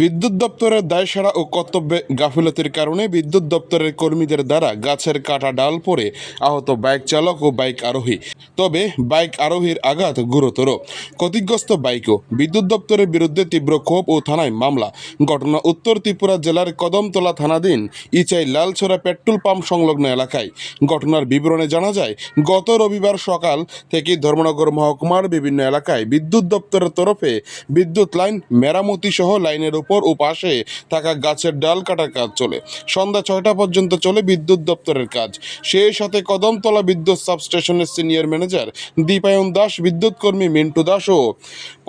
বিদ্যুৎ দপ্তরের দায়সারা ও কর্তব্যে গাফিলতির কারণে বিদ্যুৎ দপ্তরের কর্মীদের দ্বারা গাছের কাটা ডাল পড়ে আহত বাইক চালক ও বাইক আরোহী। তবে বাইক আরোহীর আঘাত গুরুতর। ক্ষতিগ্রস্ত বাইকও বিদ্যুৎ দপ্তরের বিরুদ্ধে তীব্র ক্ষোভ ও থানায় মামলা। ঘটনা উত্তর ত্রিপুরা জেলার কদমতলা থানাধীন ইচাই লালছড়া পেট্রোল পাম্প সংলগ্ন এলাকায়। ঘটনার বিবরণে জানা যায়, গত রবিবার সকাল থেকে ধর্মনগর মহকুমার বিভিন্ন এলাকায় বিদ্যুৎ দপ্তরের তরফে বিদ্যুৎ লাইন মেরামতি সহ লাইনের উপর ও পাশে থাকা গাছের ডাল কাটার কাজ চলে। সন্ধ্যা ছয়টা পর্যন্ত চলে বিদ্যুৎ দপ্তরের কাজ। সেই সাথে কদমতলা বিদ্যুৎ সাবস্টেশনের সিনিয়র ম্যানেজার দীপায়ন দাস, বিদ্যুৎ কর্মী মিন্টু দাস ও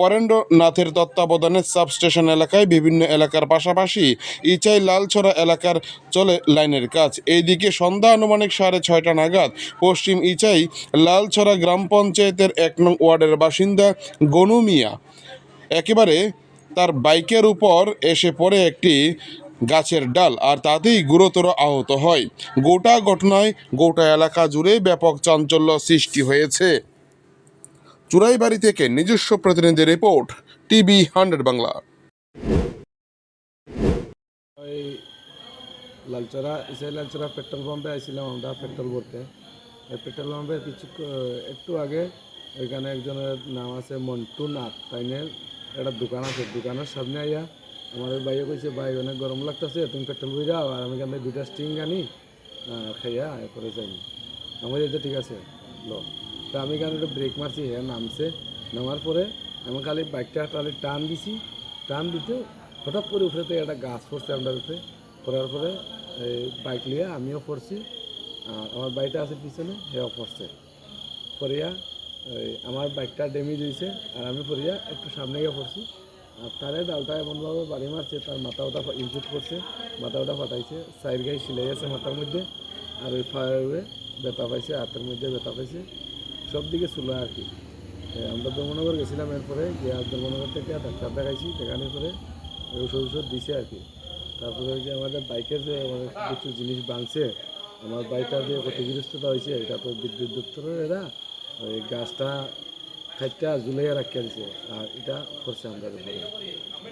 পরেন্দ্রনাথের তত্ত্বাবধানে সাবস্টেশন এলাকায় বিভিন্ন এলাকার পাশাপাশি ইচাই লালছড়া এলাকার চলে লাইনের কাজ। এইদিকে সন্ধ্যা আনুমানিক সাড়ে ছয়টা নাগাদ পশ্চিম ইচাই লালছড়া গ্রাম পঞ্চায়েতের এক নং ওয়ার্ডের বাসিন্দা গনু মিয়া একেবারে তার বাইকের উপর এসে পড়ে একটি গাছের ডাল আর তাতেই গুরুতর আহত হয়। গোটা ঘটনায় গোটা এলাকা জুড়ে ব্যাপক চাঞ্চল্য সৃষ্টি হয়েছে। চুরাইবাড়ি থেকে নিজস্ব প্রতিনিধি report, TV hundred Bangla. Lalchora ইসাই লালচরা পেট্রোল পাম্পে আইছিলাম আমরা পেট্রোল ভরতে। পেট্রোল পাম্পে কিছু, একটু আগে ওইখানে একজনের নাম আছে মন্টু নাথ তাইনের একটা দোকান আছে, দোকানের সামনে আইয়া আমাদের ভাইয়ে কইছে, ভাই, অনেক গরম লাগতেছে, তুমি পেট্রোল বই যাও, আর আমি এখানে দুইটা স্টিং আনি খাইয়া এরপরে যাই। আমার এটা ঠিক আছে, লো। তা আমি এখানে একটু ব্রেক মারছি হ্যাঁ নামছে, নামার পরে আমি খালি বাইকটা খালি টান দিছি, টান দিতে হঠাৎ করে থেকে একটা গাছ পড়ছে আমরা উপরে পড়ার পরে এই বাইক নিয়ে আমিও পড়ছি আর আমার বাইকটা আছে পিছনে, সেও পড়ছে, পড়িয়া আমার বাইকটা ড্যামেজ হয়েছে, আর আমি পড়িয়া একটু সামনে গিয়ে পড়ছি। আর তারে ডালটা এমনভাবে বাড়ি মারছে, তার মাথা ওটা ইনজুট করছে, মাথা ওটা ফাটাইছে। সাইড গায়ে সিলাই আছে মাথার মধ্যে, আর ওই ফায়ারে ব্যথা পাইছে, হাতের মধ্যে ব্যথা পাইছে। সব দিকে চুলো আর কি। আমরা ধর্মনগর গেছিলাম এরপরে, গিয়ে ধর্মনগর থেকে ডাক্তার দেখাইছি, দেখানোর পরে ওষুধ ওষুধ দিছে আর কি। তারপরে যে আমাদের বাইকের যে আমাদের কিছু জিনিস ভাঙছে আমার বাইকটা যে ক্ষতিগ্রস্ততা হয়েছে, এটা তো বিদ্যুৎ দপ্তরের এরা ওই গাছটা খাইটা ঝুলাইয়া রাখিয়া দিছে আর এটা করছে উপরে।